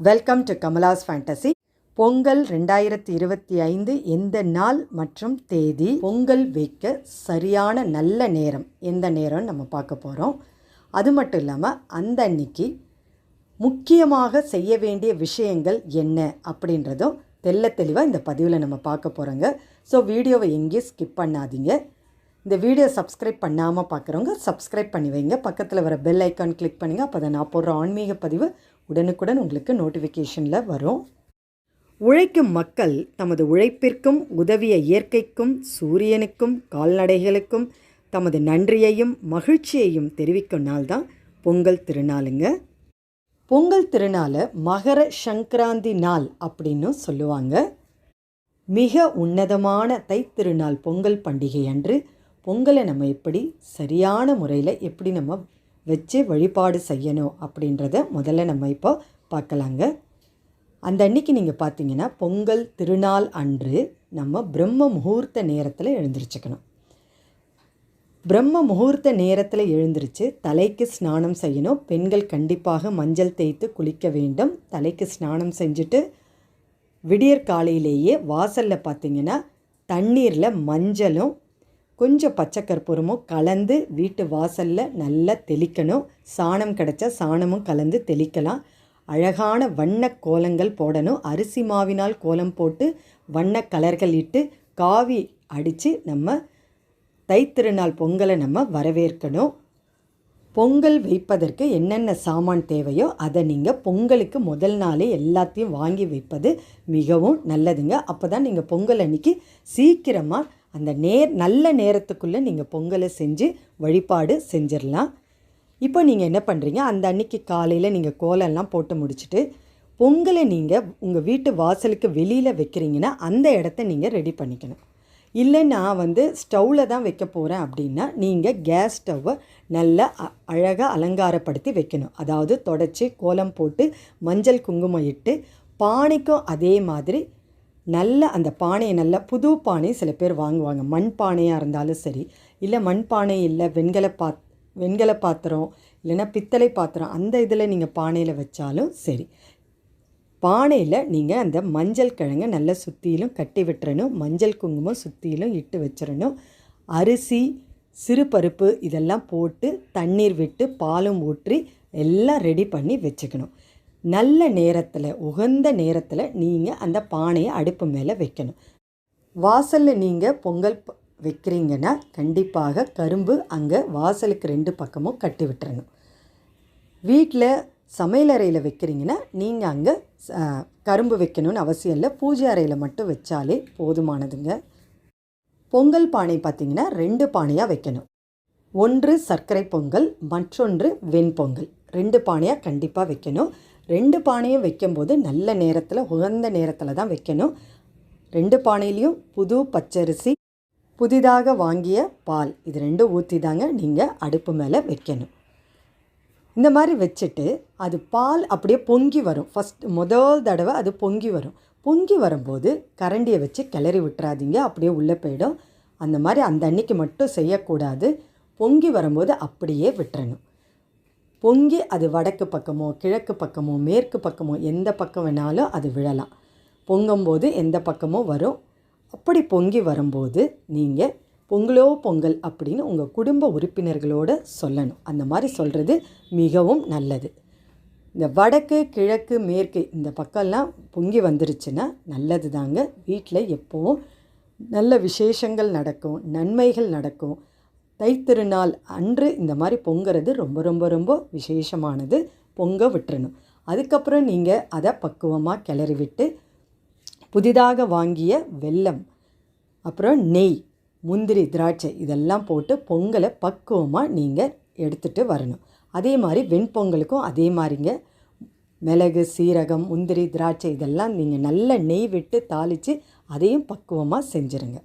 Welcome to Kamala's fantasy Pongal ரெண்டாயிரத்தி இருபத்தி ஐந்து எந்த நாள் மற்றும் தேதி பொங்கல் வைக்க சரியான நல்ல நேரம்? எந்த நேரம்னு நம்ம பார்க்க போகிறோம் அது மட்டும் இல்லாமல் அந்த அன்னைக்கு முக்கியமாக செய்ய வேண்டிய விஷயங்கள் என்ன அப்படின்றதும் தெள்ள தெளிவாக இந்த பதிவில் நம்ம பார்க்க போகிறோங்க ஸோ வீடியோவை எங்கேயும் ஸ்கிப் பண்ணாதீங்க. இந்த வீடியோ சப்ஸ்கிரைப் பண்ணாமல் பார்க்குறவங்க சப்ஸ்கிரைப் பண்ணி வைங்க. பக்கத்தில் வர பெல் ஐக்கான் கிளிக் பண்ணுங்கள் அப்போ தான் நான் போடுற ஆன்மீக பதிவு உடனுக்குடன் உங்களுக்கு நோட்டிஃபிகேஷனில் வரும். உழைக்கும் மக்கள் தமது உழைப்பிற்கும் உதவிய இயற்கைக்கும் சூரியனுக்கும் கால்நடைகளுக்கும் தமது நன்றியையும் மகிழ்ச்சியையும் தெரிவிக்கும் நாள் தான் பொங்கல் திருநாளுங்க. பொங்கல் திருநாளை மகர சங்கராந்தி நாள் அப்படின்னு சொல்லுவாங்க. மிக உன்னதமான தைத்திருநாள் பொங்கல் பண்டிகை அன்று பொங்கலை நம்ம எப்படி சரியான முறையில் எப்படி நம்ம வச்சு வழிபாடு செய்யணும் அப்படின்றத முதல்ல நம்ம இப்போ பார்க்கலாங்க. அந்த அன்னைக்கு நீங்கள் பார்த்தீங்கன்னா பொங்கல் திருநாள் அன்று நம்ம பிரம்ம முகூர்த்த நேரத்தில் எழுந்திரிச்சுக்கணும். பிரம்ம முகூர்த்த நேரத்தில் எழுந்திருச்சு தலைக்கு ஸ்நானம் செய்யணும். பெண்கள் கண்டிப்பாக மஞ்சள் தேய்த்து குளிக்க வேண்டும். தலைக்கு ஸ்நானம் செஞ்சுட்டு விடியற் காலையிலேயே வாசலில் பார்த்தீங்கன்னா தண்ணீரில் மஞ்சளும் கொஞ்சம் பச்சை கற்பூரமும் கலந்து வீட்டு வாசலில் நல்லா தெளிக்கணும். சாணம் கிடச்சா சாணமும் கலந்து தெளிக்கலாம். அழகான வண்ண கோலங்கள் போடணும். அரிசி மாவினால் கோலம் போட்டு வண்ண கலர்கள் இட்டு காவி அடித்து நம்ம தைத்திருநாள் பொங்கலை நம்ம வரவேற்கணும். பொங்கல் வைப்பதற்கு என்னென்ன சாமான் தேவையோ அதை நீங்கள் பொங்கலுக்கு முதல் நாளே எல்லாத்தையும் வாங்கி வைப்பது மிகவும் நல்லதுங்க. அப்போ தான் நீங்கள் பொங்கல் அன்னைக்கு சீக்கிரமாக அந்த நேர் நல்ல நேரத்துக்குள்ளே நீங்கள் பொங்கலை செஞ்சு வழிபாடு செஞ்சிடலாம். இப்போ நீங்கள் என்ன பண்ணுறீங்க அந்த அன்னைக்கு காலையில் நீங்கள் கோலம்லாம் போட்டு முடிச்சுட்டு பொங்கலை நீங்கள் உங்கள் வீட்டு வாசலுக்கு வெளியில் வைக்கிறீங்கன்னா அந்த இடத்த நீங்கள் ரெடி பண்ணிக்கணும். இல்லை நான் வந்து ஸ்டவ்வில் தான் வைக்க போகிறேன் அப்படின்னா நீங்கள் கேஸ் ஸ்டவ்வை நல்லா அ- அழகாக அலங்காரப்படுத்தி வைக்கணும். அதாவது தொடச்சி கோலம் போட்டு மஞ்சள் குங்குமம் இட்டு பானைக்கும் அதே மாதிரி நல்ல அந்த பானையை நல்லா புது பானை சில பேர் வாங்குவாங்க. மண் பானையாக இருந்தாலும் சரி இல்லை மண் பானை இல்லை வெண்கல பாத் வெண்கல பாத்திரம் இல்லைன்னா பித்தளை பாத்திரம் அந்த இதில் நீங்கள் பானையில் வச்சாலும் சரி. பானையில் நீங்கள் அந்த மஞ்சள் கிழங்க நல்லா சுற்றிலும் கட்டி விட்டுறணும். மஞ்சள் குங்குமம் சுற்றிலும் இட்டு வச்சிடணும். அரிசி சிறு பருப்பு இதெல்லாம் போட்டு தண்ணீர் விட்டு பாலும் ஊற்றி எல்லாம் ரெடி பண்ணி வச்சுக்கணும். நல்ல நேரத்தில் உகந்த நேரத்தில் நீங்கள் அந்த பானையை அடுப்பு மேலே வைக்கணும். வாசலில் நீங்கள் பொங்கல் ப- வைக்கிறீங்கன்னா கண்டிப்பாக கரும்பு அங்கே வாசலுக்கு ரெண்டு பக்கமும் கட்டி விட்டுறணும். வீட்டில் சமையலறையில் வைக்கிறீங்கன்னா நீங்கள் அங்கே கரும்பு வைக்கணும்னு அவசியம் இல்லை. பூஜை அறையில் மட்டும் வச்சாலே போதுமானதுங்க. பொங்கல் பானை பார்த்தீங்கன்னா ரெண்டு பானையாக வைக்கணும். ஒன்று சர்க்கரை பொங்கல் மற்றொன்று வெண்பொங்கல் ரெண்டு பானையாக கண்டிப்பாக வைக்கணும். ரெண்டு பானையும் வைக்கும்போது நல்ல நேரத்தில் உகந்த நேரத்தில் தான் வைக்கணும். ரெண்டு பானையிலையும் புது பச்சரிசி புதிதாக வாங்கிய பால் இது ரெண்டும் ஊற்றி தாங்க நீங்கள் அடுப்பு மேலே வைக்கணும். இந்த மாதிரி வச்சுட்டு அது பால் அப்படியே பொங்கி வரும். ஃபஸ்ட் முதல் தடவை அது பொங்கி வரும். பொங்கி வரும்போது கரண்டியை வச்சு கிளறி விட்டுறாதீங்க அப்படியே உள்ளே போயிடும். அந்த மாதிரி அந்த அன்னைக்கு மட்டும் செய்யக்கூடாது. பொங்கி வரும்போது அப்படியே விட்டுறணும். பொங்கி அது வடக்கு பக்கமோ கிழக்கு பக்கமோ மேற்கு பக்கமோ எந்த பக்கம் வேணாலும் அது விழலாம். பொங்கும்போது எந்த பக்கமோ வரும். அப்படி பொங்கி வரும்போது நீங்கள் பொங்கலோ பொங்கல் அப்படின்னு உங்கள் குடும்ப உறுப்பினர்களோட சொல்லணும். அந்த மாதிரி சொல்கிறது மிகவும் நல்லது. இந்த வடக்கு கிழக்கு மேற்கு இந்த பக்கம்லாம் பொங்கி வந்துருச்சுன்னா நல்லது தாங்க வீட்டில் எப்போவும் நல்ல விசேஷங்கள் நடக்கும் நன்மைகள் நடக்கும். தைத்திருநாள் அன்று இந்த மாதிரி பொங்குறது ரொம்ப ரொம்ப ரொம்ப விசேஷமானது. பொங்க விட்டுறணும். அதுக்கப்புறம் நீங்கள் அதை பக்குவமாக கிளறி விட்டு புதிதாக வாங்கிய வெல்லம் அப்புறம் நெய் முந்திரி திராட்சை இதெல்லாம் போட்டு பொங்கலை பக்குவமாக நீங்கள் எடுத்துகிட்டு வரணும். அதே மாதிரி வெண்பொங்கலுக்கும் அதே மாதிரிங்க. மிளகு சீரகம் முந்திரி திராட்சை இதெல்லாம் நீங்கள் நல்ல நெய் விட்டு தாளித்து அதையும் பக்குவமாக செஞ்சுருங்க.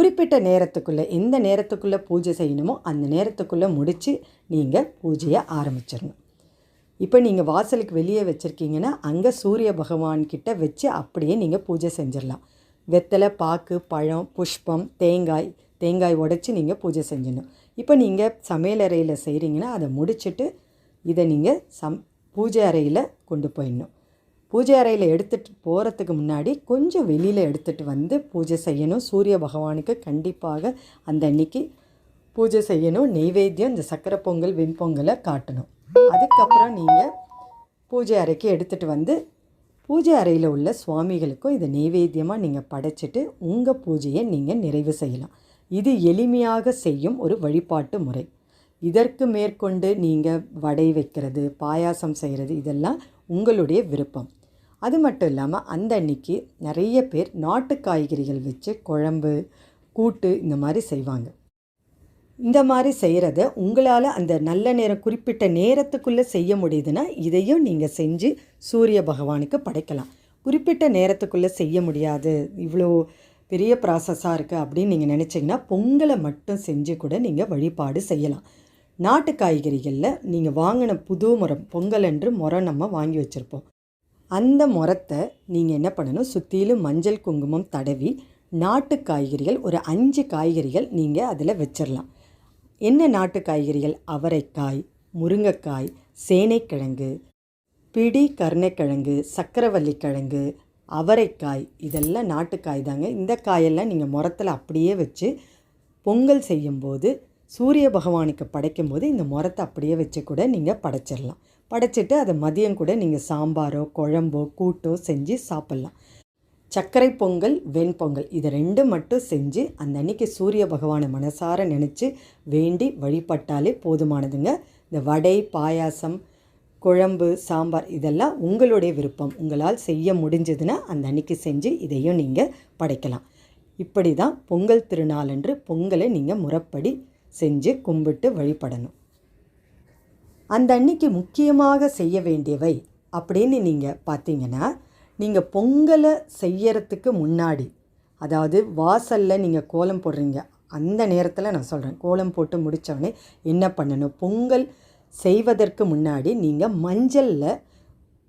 குறிப்பிட்ட நேரத்துக்குள்ளே எந்த நேரத்துக்குள்ளே பூஜை செய்யணுமோ அந்த நேரத்துக்குள்ளே முடித்து நீங்கள் பூஜையை ஆரம்பிச்சிடணும். இப்போ நீங்கள் வாசலுக்கு வெளியே வச்சுருக்கீங்கன்னா அங்கே சூரிய பகவான்கிட்ட வச்சு அப்படியே நீங்கள் பூஜை செஞ்சிடலாம். வெத்தலை பாக்கு பழம் புஷ்பம் தேங்காய் தேங்காய் உடைச்சி நீங்கள் பூஜை செஞ்சிடணும். இப்போ நீங்கள் சமையலறையில் செய்கிறீங்கன்னா அதை முடிச்சுட்டு இதை நீங்கள் சம் பூஜை அறையில் கொண்டு போயிடணும். பூஜை அறையில் எடுத்துகிட்டு போகிறதுக்கு முன்னாடி கொஞ்சம் வெளியில் எடுத்துகிட்டு வந்து பூஜை செய்யணும். சூரிய பகவானுக்கு கண்டிப்பாக அந்த அன்னைக்கு பூஜை செய்யணும். நெய்வேத்தியம் இந்த சக்கரை பொங்கல் வெண்பொங்கலை காட்டணும். அதுக்கப்புறம் நீங்கள் பூஜை அறைக்கு எடுத்துகிட்டு வந்து பூஜை அறையில் உள்ள சுவாமிகளுக்கும் இதை நெய்வேத்தியமாக நீங்கள் படைச்சிட்டு உங்கள் பூஜையை நீங்கள் நிறைவு செய்யலாம். இது எளிமையாக செய்யும் ஒரு வழிபாட்டு முறை. இதற்கு மேற்கொண்டு நீங்கள் வடை வைக்கிறது பாயாசம் செய்கிறது இதெல்லாம் உங்களுடைய விருப்பம். அது மட்டும் இல்லாமல் அந்த அன்னைக்கு நிறைய பேர் நாட்டு காய்கறிகள் வச்சு குழம்பு கூட்டு இந்த மாதிரி செய்வாங்க. இந்த மாதிரி செய்கிறத உங்களால் அந்த நல்ல நேரம் குறிப்பிட்ட நேரத்துக்குள்ளே செய்ய முடியுதுன்னா இதையும் நீங்கள் செஞ்சு சூரிய பகவானுக்கு படைக்கலாம். குறிப்பிட்ட நேரத்துக்குள்ளே செய்ய முடியாது. இவ்வளோ பெரிய ப்ராசஸாக இருக்குது அப்படின்னு நீங்கள் நினச்சிங்கன்னா பொங்கலை மட்டும் செஞ்சு கூட நீங்கள் வழிபாடு செய்யலாம். நாட்டு காய்கறிகளில் நீங்கள் வாங்கின புது முறம் பொங்கல் என்று முறை நம்ம வாங்கி வச்சுருப்போம். அந்த முறத்தை நீங்கள் என்ன பண்ணணும்? சுற்றிலும் மஞ்சள் குங்குமம் தடவி நாட்டு காய்கறிகள் ஒரு அஞ்சு காய்கறிகள் நீங்கள் அதில் வச்சிடலாம் என்ன நாட்டு காய்கறிகள்? அவரைக்காய் முருங்கைக்காய் சேனைக்கிழங்கு பிடி கருணைக்கிழங்கு சக்கரவள்ளி கிழங்கு அவரைக்காய். இதெல்லாம் நாட்டுக்காய் தாங்க. இந்த காயெல்லாம் நீங்கள் முரத்தில் அப்படியே வச்சு பொங்கல் செய்யும்போது சூரிய பகவானுக்கு படைக்கும்போது இந்த முரத்தை அப்படியே வச்சு கூட நீங்கள் படைச்சிடலாம் படைச்சிட்டு அதை மதியம் கூட நீங்கள் சாம்பாரோ குழம்போ கூட்டோ செஞ்சு சாப்பிட்லாம். சர்க்கரை பொங்கல் வெண்பொங்கல் இது ரெண்டும் மட்டும் செஞ்சு அந்த அன்னைக்கு சூரிய பகவானை மனசார நினச்சி வேண்டி வழிபட்டாலே போதுமானதுங்க. இந்த வடை பாயாசம் குழம்பு சாம்பார் இதெல்லாம் உங்களுடைய விருப்பம். உங்களால் செய்ய முடிஞ்சதுன்னா அந்த அன்னைக்கு செஞ்சு இதையும் நீங்கள் படைக்கலாம். இப்படி தான் பொங்கல் திருநாளன்று பொங்கலை நீங்கள் முறைப்படி செஞ்சு கும்பிட்டு வழிபடணும். அந்த அன்னைக்கு முக்கியமாக செய்ய வேண்டியவை அப்படின்னு நீங்கள் பார்த்தீங்கன்னா நீங்கள் பொங்கலை செய்யறதுக்கு முன்னாடி அதாவது வாசலில் நீங்கள் கோலம் போடுறீங்க அந்த நேரத்தில் நான் சொல்கிறேன் கோலம் போட்டு முடித்தவொடனே என்ன பண்ணணும்? பொங்கல் செய்வதற்கு முன்னாடி நீங்கள் மஞ்சளில்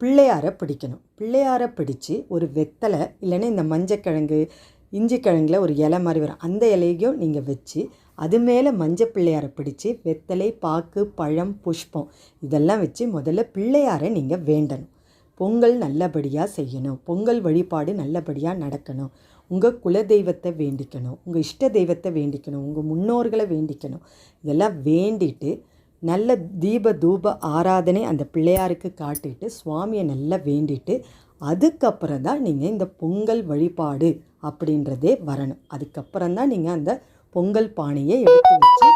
பிள்ளையாரை பிடிக்கணும். பிள்ளையாரை பிடிச்சி ஒரு வெத்தலை இல்லைன்னா இந்த மஞ்சக்கிழங்கு இஞ்சி கிழங்குல ஒரு இலை மாதிரி வரும். அந்த இலையும் நீங்கள் வச்சு அது மேலே மஞ்சள் பிள்ளையாரை பிடிச்சி வெத்தலை பாக்கு பழம் புஷ்பம் இதெல்லாம் வச்சு முதல்ல பிள்ளையாரை நீங்கள் வேண்டணும். பொங்கல் நல்லபடியாக செய்யணும். பொங்கல் வழிபாடு நல்லபடியாக நடக்கணும். உங்கள் குலதெய்வத்தை வேண்டிக்கணும். உங்கள் இஷ்ட தெய்வத்தை வேண்டிக்கணும். உங்கள் முன்னோர்களை வேண்டிக்கணும். இதெல்லாம் வேண்டிட்டு நல்ல தீப தூப ஆராதனை அந்த பிள்ளையாருக்கு காட்டிட்டு சுவாமியை நல்லா வேண்டிட்டு அதுக்கப்புறம் தான் நீங்கள் இந்த பொங்கல் வழிபாடு அப்படின்றதே வரணும். அதுக்கப்புறம் தான் நீங்கள் அந்த பொங்கல் பானையை எடுத்து வச்சு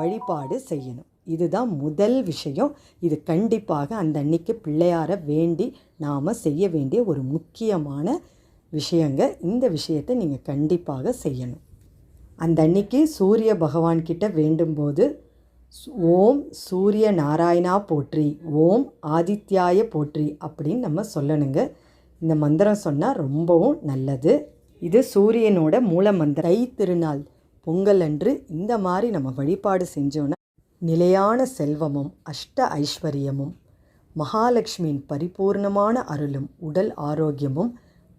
வழிபாடு செய்யணும். இதுதான் முதல் விஷயம். இது கண்டிப்பாக அந்த அன்னைக்கு பிள்ளையாரை வேண்டி நாம் செய்ய வேண்டிய ஒரு முக்கியமான விஷயங்க. இந்த விஷயத்தை நீங்கள் கண்டிப்பாக செய்யணும். அந்த அன்னைக்கு சூரிய பகவான்கிட்ட வேண்டும்போது ஓம் சூரிய நாராயணா போற்றி ஓம் ஆதித்யாய போற்றி அப்படின்னு நம்ம சொல்லணுங்க. இந்த மந்திரம் சொன்னால் ரொம்பவும் நல்லது. இது சூரியனோட மூல மந்திரம். தை திருநாள். பொங்கல் அன்று இந்த மாதிரி நம்ம வழிபாடு செஞ்சோன்னா நிலையான செல்வமும் அஷ்ட ஐஸ்வர்யமும் மகாலட்சுமியின் பரிபூர்ணமான அருளும் உடல் ஆரோக்கியமும்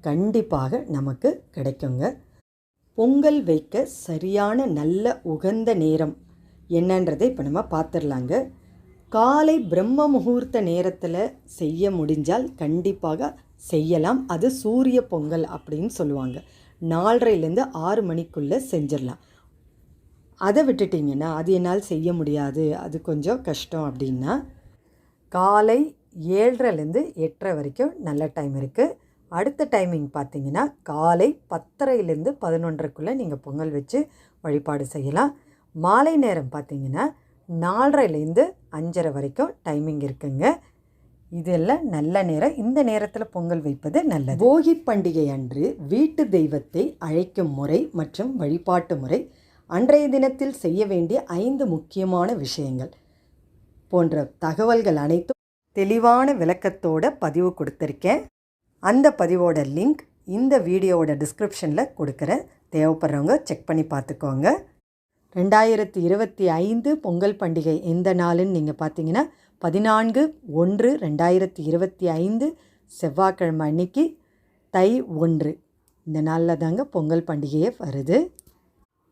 கண்டிப்பாக நமக்கு கிடைக்குங்க. பொங்கல் வைக்க சரியான நல்ல உகந்த நேரம் என்னன்றதை இப்போ நம்ம பார்த்துடலாங்க காலை பிரம்ம முகூர்த்த நேரத்தில் செய்ய முடிஞ்சால் கண்டிப்பாக செய்யலாம். அது சூரிய பொங்கல் அப்படின்னு சொல்லுவாங்க. நாலரைலேருந்து ஆறு மணிக்குள்ளே செஞ்சிடலாம் அதை விட்டுட்டிங்கன்னா அது என்னால் செய்ய முடியாது. அது கொஞ்சம் கஷ்டம் அப்படின்னா காலை ஏழரைலேருந்து எட்டரை வரைக்கும் நல்ல டைம் இருக்குது அடுத்த டைமிங் பார்த்தீங்கன்னா காலை பத்தரைலேருந்து பதினொன்றரைக்குள்ளே நீங்கள் பொங்கல் வச்சு வழிபாடு செய்யலாம். மாலை நேரம் பார்த்தீங்கன்னா நாலரைலேருந்து அஞ்சரை வரைக்கும் டைமிங் இருக்குங்க. இதெல்லாம் நல்ல நேரம். இந்த நேரத்தில் பொங்கல் வைப்பது நல்லது. போகி பண்டிகை அன்று வீட்டு தெய்வத்தை அழைக்கும் முறை மற்றும் வழிபாட்டு முறை அன்றைய தினத்தில் செய்ய வேண்டிய ஐந்து முக்கியமான விஷயங்கள் போன்ற தகவல்கள் அனைத்தும் தெளிவான விளக்கத்தோட பதிவு கொடுத்துருக்கேன். அந்த பதிவோட லிங்க் இந்த வீடியோவோட டிஸ்கிரிப்ஷனில் கொடுக்குறேன். தேவைப்படுறவங்க செக் பண்ணி பார்த்துக்கோங்க. ரெண்டாயிரத்தி இருபத்தி ஐந்து பொங்கல் பண்டிகை எந்த நாளுன்னு நீங்கள் பார்த்தீங்கன்னா பதினான்கு ஒன்று ரெண்டாயிரத்தி இருபத்தி ஐந்து செவ்வாய்க்கிழமை அன்னைக்கு தை ஒன்று. இந்த நாளில் தாங்க பொங்கல் பண்டிகையே வருது.